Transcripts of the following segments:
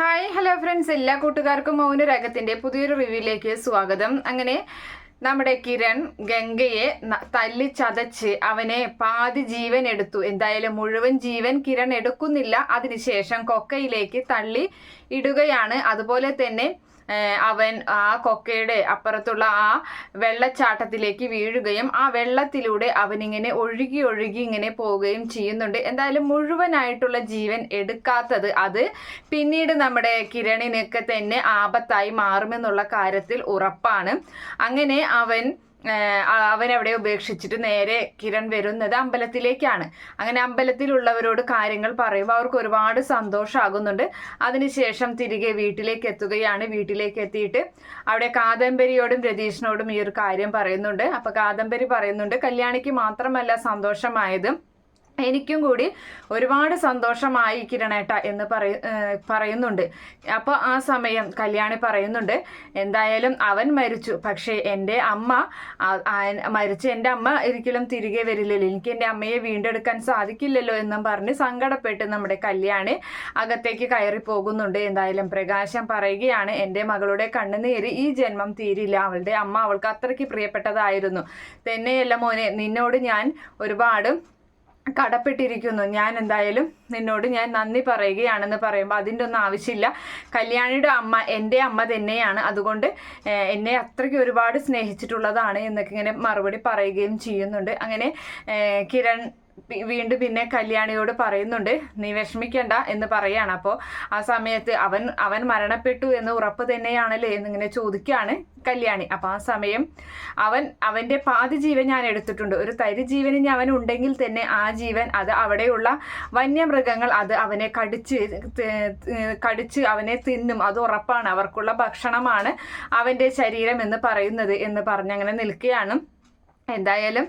Hi hello friends എല്ലാ കൂട്ടുകാർക്കും മൗനരാഗത്തിന്റെ പുതിയൊരു റിവ്യൂയിലേക്ക് സ്വാഗതം. അങ്ങനെ നമ്മുടെ കിരൺ ഗംഗയെ തല്ലി ചതച്ച് അവനെ പാതി ജീവൻ എടുത്തു. എന്തായാലും മുഴുവൻ ജീവൻ കിരൺ എടുക്കുന്നില്ല. അതിനുശേഷം കൊക്കയിലേക്ക് തള്ളി ഇടുകയാണ്. അതുപോലെ തന്നെ അവൻ ആ കൊക്കയുടെ അപ്പുറത്തുള്ള ആ വെള്ളച്ചാട്ടത്തിലേക്ക് വീഴുകയും ആ വെള്ളത്തിലൂടെ അവനിങ്ങനെ ഒഴുകി ഒഴുകി ഇങ്ങനെ പോവുകയും ചെയ്യുന്നുണ്ട്. എന്തായാലും മുഴുവനായിട്ടുള്ള ജീവൻ എടുക്കാത്തത് അത് പിന്നീട് നമ്മുടെ കിരണിനൊക്കെ തന്നെ ആപത്തായി മാറുമെന്നുള്ള കാര്യത്തിൽ ഉറപ്പാണ്. അങ്ങനെ അവൻ അവിടെ ഉപേക്ഷിച്ചിട്ട് നേരെ കിരൺ വരുന്നത് അമ്പലത്തിലേക്കാണ്. അങ്ങനെ അമ്പലത്തിലുള്ളവരോട് കാര്യങ്ങൾ പറയുമ്പോൾ അവർക്ക് ഒരുപാട് സന്തോഷമാകുന്നുണ്ട് അതിനുശേഷം തിരികെ വീട്ടിലേക്ക് എത്തുകയാണ്. വീട്ടിലേക്ക് എത്തിയിട്ട് അവിടെ കാദംബരിയോടും രതീഷിനോടും ഈ ഒരു കാര്യം പറയുന്നുണ്ട്. അപ്പൊ കാദംബരി പറയുന്നുണ്ട് കല്യാണിക്ക് മാത്രമല്ല സന്തോഷമായത്. എനിക്കും കൂടി ഒരുപാട് സന്തോഷമായി കിരണേട്ട എന്ന് പറയ പറയുന്നുണ്ട്. അപ്പോൾ ആ സമയം കല്യാണി പറയുന്നുണ്ട് എന്തായാലും അവൻ മരിച്ചു. പക്ഷേ എന്റെ അമ്മ മരിച്ച എന്റെ അമ്മ ഒരിക്കലും തിരികെ വരില്ലല്ലോ. എനിക്ക് എന്റെ അമ്മയെ വീണ്ടെടുക്കാൻ സാധിക്കില്ലല്ലോ എന്നും പറഞ്ഞ് സങ്കടപ്പെട്ട് നമ്മുടെ കല്യാണി അകത്തേക്ക് കയറി പോകുന്നുണ്ട്. എന്തായാലും പ്രകാശം പറയുകയാണ് എന്റെ മകളുടെ കണ്ണുനീര് ഈ ജന്മം തീരില്ല. അവളുടെ അമ്മ അവൾക്ക് അത്രയ്ക്ക് പ്രിയപ്പെട്ടതായിരുന്നു. തന്നെയല്ല മോനെ നിന്നോട് ഞാൻ ഒരുപാട് കടപ്പെട്ടിരിക്കുന്നു. ഞാൻ എന്തായാലും നിന്നോട് ഞാൻ നന്ദി പറയുകയാണെന്ന് പറയുമ്പോൾ അതിന്റെ ഒന്നും ആവശ്യമില്ല. കല്യാണിയുടെ അമ്മ എന്റെ അമ്മ തന്നെയാണ്. അതുകൊണ്ട് എന്നെ അത്രയ്ക്ക് ഒരുപാട് സ്നേഹിച്ചിട്ടുള്ളതാണ് എന്നൊക്കെ ഇങ്ങനെ മറുപടി പറയുകയും ചെയ്യുന്നുണ്ട്. അങ്ങനെ കിരൺ വീണ്ടും പിന്നെ കല്യാണിയോട് പറയുന്നുണ്ട് നീ വിഷമിക്കണ്ട എന്ന് പറയാണ്. അപ്പോൾ ആ സമയത്ത് അവൻ അവൻ മരണപ്പെട്ടു എന്ന് ഉറപ്പ് തന്നെയാണല്ലേ എന്നിങ്ങനെ ചോദിക്കുകയാണ് കല്യാണി. അപ്പോൾ ആ സമയം അവൻ അവന്റെ പാതി ജീവൻ ഞാൻ എടുത്തിട്ടുണ്ട്. ഒരു തരി ജീവന് അവൻ ഉണ്ടെങ്കിൽ തന്നെ ആ ജീവൻ അത് അവിടെയുള്ള വന്യമൃഗങ്ങൾ അത് അവനെ കടിച്ച് കടിച്ച് അവനെ തിന്നും. അത് ഉറപ്പാണ്. അവർക്കുള്ള ഭക്ഷണമാണ് അവന്റെ ശരീരം എന്ന് പറയുന്നത് എന്ന് പറഞ്ഞങ്ങനെ നിൽക്കുകയാണ്. എന്തായാലും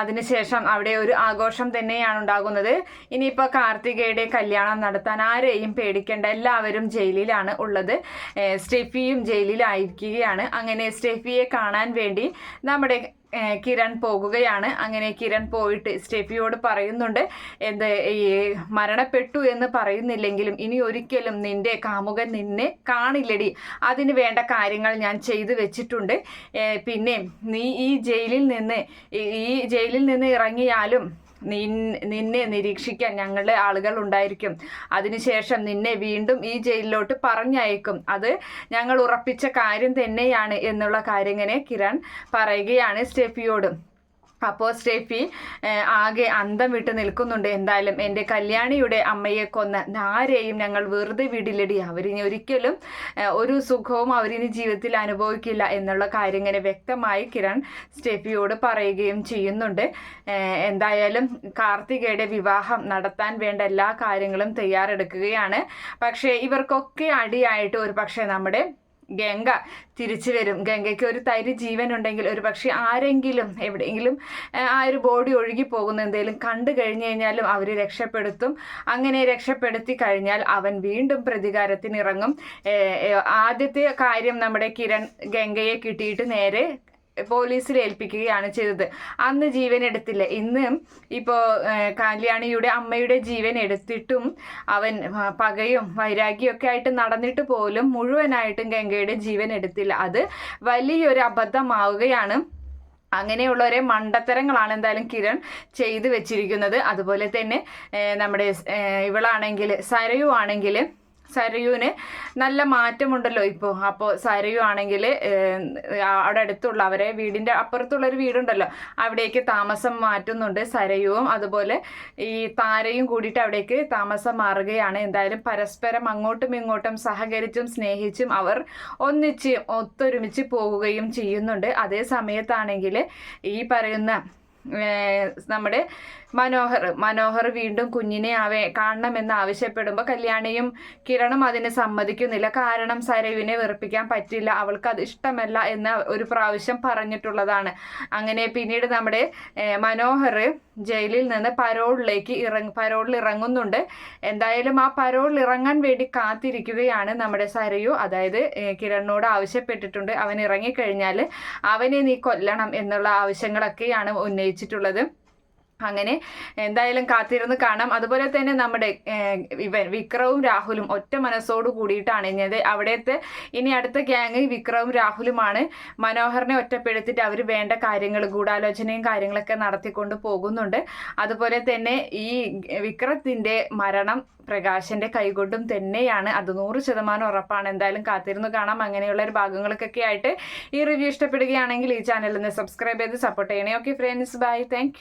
അതിനുശേഷം അവിടെ ഒരു ആഘോഷം തന്നെയാണ് ഉണ്ടാകുന്നത്. ഇനിയിപ്പോൾ കാർത്തികയുടെ കല്യാണം നടത്താൻ ആരെയും പേടിക്കേണ്ട. എല്ലാവരും ജയിലിലാണ് ഉള്ളത്. സ്റ്റെഫിയും ജയിലിലായിരിക്കുകയാണ്. അങ്ങനെ സ്റ്റെഫിയെ കാണാൻ വേണ്ടി നമ്മുടെ കിരൺ പോകുകയാണ്. അങ്ങനെ കിരൺ പോയിട്ട് സ്റ്റെഫിയോട് പറയുന്നുണ്ട് എന്ത് മരണപ്പെട്ടു എന്ന് പറയുന്നില്ലെങ്കിലും ഇനി ഒരിക്കലും നിന്റെ കാമുകൻ നിന്നെ കാണില്ലടി. അതിന് വേണ്ട കാര്യങ്ങൾ ഞാൻ ചെയ്തു വെച്ചിട്ടുണ്ട്. പിന്നെ നീ ഈ ജയിലിൽ നിന്ന് ഈ- ജയിലിൽ നിന്ന് ഇറങ്ങിയാലും നിന്നെ നിരീക്ഷിക്കാൻ ഞങ്ങളുടെ ആളുകൾ ഉണ്ടായിരിക്കും. അതിനുശേഷം നിന്നെ വീണ്ടും ഈ ജയിലിലോട്ട് പറഞ്ഞയക്കും. അത് ഞങ്ങൾ ഉറപ്പിച്ച കാര്യം തന്നെയാണ് എന്നുള്ള കാര്യം ഇങ്ങനെ കിരൺ പറയുകയാണ് സ്റ്റെഫിയോടും. അപ്പോൾ സ്റ്റെഫി ആകെ അന്തം വിട്ട് നിൽക്കുന്നുണ്ട്. എന്തായാലും എന്റെ കല്യാണിയുടെ അമ്മയെ കൊന്ന ആരെയും ഞങ്ങൾ വെറുതെ വിടില്ലടി. അവരിനി ഒരിക്കലും ഒരു സുഖവും അവരിനി ജീവിതത്തിൽ അനുഭവിക്കില്ല എന്നുള്ള കാര്യം ഇങ്ങനെ വ്യക്തമായി കിരൺ സ്റ്റെഫിയോട് പറയുകയും ചെയ്യുന്നുണ്ട്. എന്തായാലും കാർത്തികയുടെ വിവാഹം നടത്താൻ വേണ്ട എല്ലാ കാര്യങ്ങളും തയ്യാറെടുക്കുകയാണ്. പക്ഷേ ഇവർക്കൊക്കെ അടിയായിട്ട് ഒരു പക്ഷേ നമ്മുടെ ഗംഗ തിരിച്ചു വരും. ഗംഗയ്ക്ക് ഒരു തരി ജീവൻ ഉണ്ടെങ്കിൽ ഒരു പക്ഷേ ആരെങ്കിലും എവിടെയെങ്കിലും ആ, ഒരു ബോഡി ഒഴുകി പോകുന്ന എന്തെങ്കിലും കണ്ടു കഴിഞ്ഞു കഴിഞ്ഞാലും അവർ രക്ഷപ്പെടുത്തും. അങ്ങനെ രക്ഷപ്പെടുത്തി കഴിഞ്ഞാൽ അവൻ വീണ്ടും പ്രതികാരത്തിന് ഇറങ്ങും ഏ, ഏ, ആദ്യത്തെ കാര്യം നമ്മുടെ കിരൺ ഗംഗയെ കിട്ടിയിട്ട് നേരെ പോലീസിൽ ഏൽപ്പിക്കുകയാണ് ചെയ്തത്. അന്ന് ജീവൻ എടുത്തില്ല. ഇന്ന് ഇപ്പോൾ കല്യാണിയുടെ അമ്മയുടെ ജീവൻ എടുത്തിട്ടും അവൻ പകയും വൈരാഗ്യവും ഒക്കെ ആയിട്ട് നടന്നിട്ട് പോലും മുഴുവനായിട്ടും ഗംഗയുടെ ജീവൻ എടുത്തില്ല. അത് വലിയൊരു അബദ്ധമാവുകയാണ്. അങ്ങനെയുള്ളവരെ മണ്ടത്തരങ്ങളാണ് എന്തായാലും കിരൺ ചെയ്തു വെച്ചിരിക്കുന്നത്. അതുപോലെ തന്നെ നമ്മുടെ ഇവളാണെങ്കിൽ സരയു ആണെങ്കിൽ സരയുവിന് നല്ല മാറ്റമുണ്ടല്ലോ ഇപ്പോൾ അപ്പോൾ സരയു ആണെങ്കിൽ അവിടെ അടുത്തുള്ള അവരെ വീടിന്റെ അപ്പുറത്തുള്ള ഒരു വീടുണ്ടല്ലോ. അവിടേക്ക് താമസം മാറ്റുന്നുണ്ട് സരയുവും. അതുപോലെ ഈ താരയും കൂടിയിട്ട് അവിടേക്ക് താമസം മാറുകയാണ്. എന്തായാലും പരസ്പരം അങ്ങോട്ടും ഇങ്ങോട്ടും സഹകരിച്ചും സ്നേഹിച്ചും അവർ ഒന്നിച്ച് ഒത്തൊരുമിച്ച് പോവുകയും ചെയ്യുന്നുണ്ട്. അതേ സമയത്താണെങ്കിൽ ഈ പറയുന്ന നമ്മുടെ മനോഹർ മനോഹർ വീണ്ടും കുഞ്ഞിനെ അവ കാണണമെന്ന് ആവശ്യപ്പെടുമ്പോൾ കല്യാണിയും കിരണും അതിന് സമ്മതിക്കുന്നില്ല. കാരണം സരയുവിനെ വെറുപ്പിക്കാൻ പറ്റില്ല. അവൾക്ക് അത് ഇഷ്ടമല്ല എന്ന് ഒരു പ്രാവശ്യം പറഞ്ഞിട്ടുള്ളതാണ്. അങ്ങനെ പിന്നീട് നമ്മുടെ മനോഹർ ജയിലിൽ നിന്ന് പരോളിലേക്ക് ഇറങ്ങ പരോളിൽ ഇറങ്ങുന്നുണ്ട്. എന്തായാലും ആ പരോളിൽ ഇറങ്ങാൻ വേണ്ടി കാത്തിരിക്കുകയാണ് നമ്മുടെ സരയു. അതായത് കിരണിനോട് ആവശ്യപ്പെട്ടിട്ടുണ്ട്. അവൻ ഇറങ്ങിക്കഴിഞ്ഞാൽ അവനെ നീ കൊല്ലണം എന്നുള്ള ആവശ്യങ്ങളൊക്കെയാണ് ഉന്നയിച്ചിട്ടുള്ളത്. അങ്ങനെ എന്തായാലും കാത്തിരുന്ന് കാണാം. അതുപോലെ തന്നെ നമ്മുടെ ഇവൻ വിക്രവും രാഹുലും ഒറ്റ മനസ്സോട് കൂടിയിട്ടാണ് ഇനിയത്. അവിടുത്തെ ഇനി അടുത്ത ഗ്യാങ് വിക്രവും രാഹുലുമാണ് മനോഹറിനെ ഒറ്റപ്പെടുത്തിയിട്ട് അവർ വേണ്ട കാര്യങ്ങൾ ഗൂഢാലോചനയും കാര്യങ്ങളൊക്കെ നടത്തിക്കൊണ്ട് പോകുന്നുണ്ട്. അതുപോലെ തന്നെ ഈ വിക്രത്തിന്റെ മരണം പ്രകാശന്റെ കൈകൊണ്ടും തന്നെയാണ്. അത് നൂറ് ശതമാനം ഉറപ്പാണ്. എന്തായാലും കാത്തിരുന്ന് കാണാം. അങ്ങനെയുള്ള ഒരു ഭാഗങ്ങൾക്കൊക്കെ ആയിട്ട് ഈ റിവ്യൂ ഇഷ്ടപ്പെടുകയാണെങ്കിൽ ഈ ചാനലിൽ നിന്ന് സബ്സ്ക്രൈബ് ചെയ്ത് സപ്പോർട്ട് ചെയ്യണേ. Okay friends bye thank